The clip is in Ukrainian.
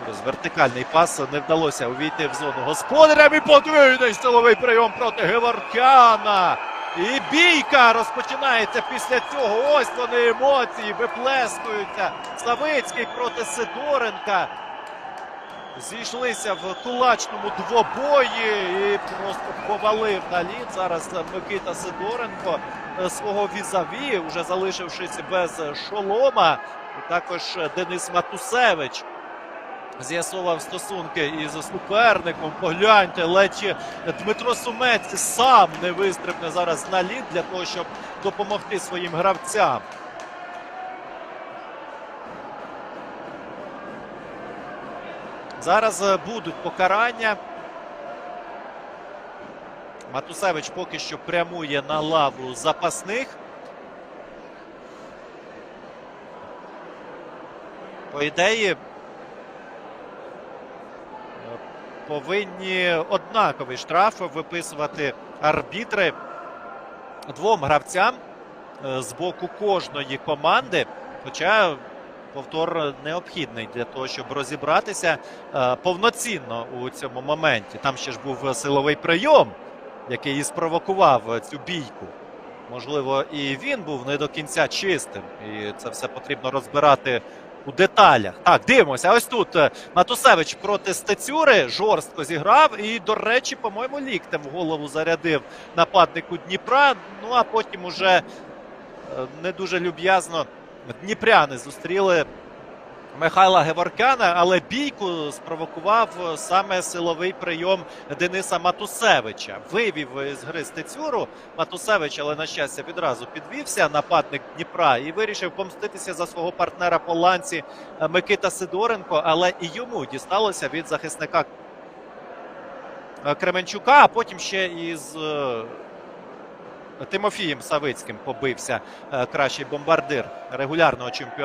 Через вертикальний пас не вдалося увійти в зону господарям. І подвійний силовий прийом проти Геворкяна. І бійка розпочинається після цього. Ось вони емоції виплескуються. Савицький проти Сидоренка. Зійшлися в кулачному двобої і просто повалив на лід. Зараз Микита Сидоренко е, свого візаві, вже залишившись без шолома. Також Денис Матусевич з'ясував стосунки із суперником. Погляньте, ледь Дмитро Сумець сам не вистрибне зараз на лід для того, щоб допомогти своїм гравцям. Зараз е, будуть покарання. Матусевич поки що прямує на лаву запасних. По ідеї, е, повинні однаковий штраф виписувати арбітри двом гравцям е, з боку кожної команди. Хоча повтор необхідний для того, щоб розібратися е, повноцінно у цьому моменті. Там ще ж був силовий прийом, який і спровокував цю бійку. Можливо, і він був не до кінця чистим. І це все потрібно розбирати у деталях. Так, дивимося. Ось тут е, Матусевич проти Стецюри жорстко зіграв. І, до речі, по-моєму, ліктем в голову зарядив нападнику Дніпра. Ну а потім уже е, не дуже люб'язно дніпряни зустріли Михайла Геворкяна, але бійку спровокував саме силовий прийом Дениса Матусевича. Вивів з гри Стецюру Матусевич, але на щастя відразу підвівся нападник Дніпра і вирішив помститися за свого партнера по ланці е, Микита Сидоренко, але і йому дісталося від захисника е, Кременчука, а потім ще із е, Тимофієм Савицьким побився кращий бомбардир регулярного чемпіонату.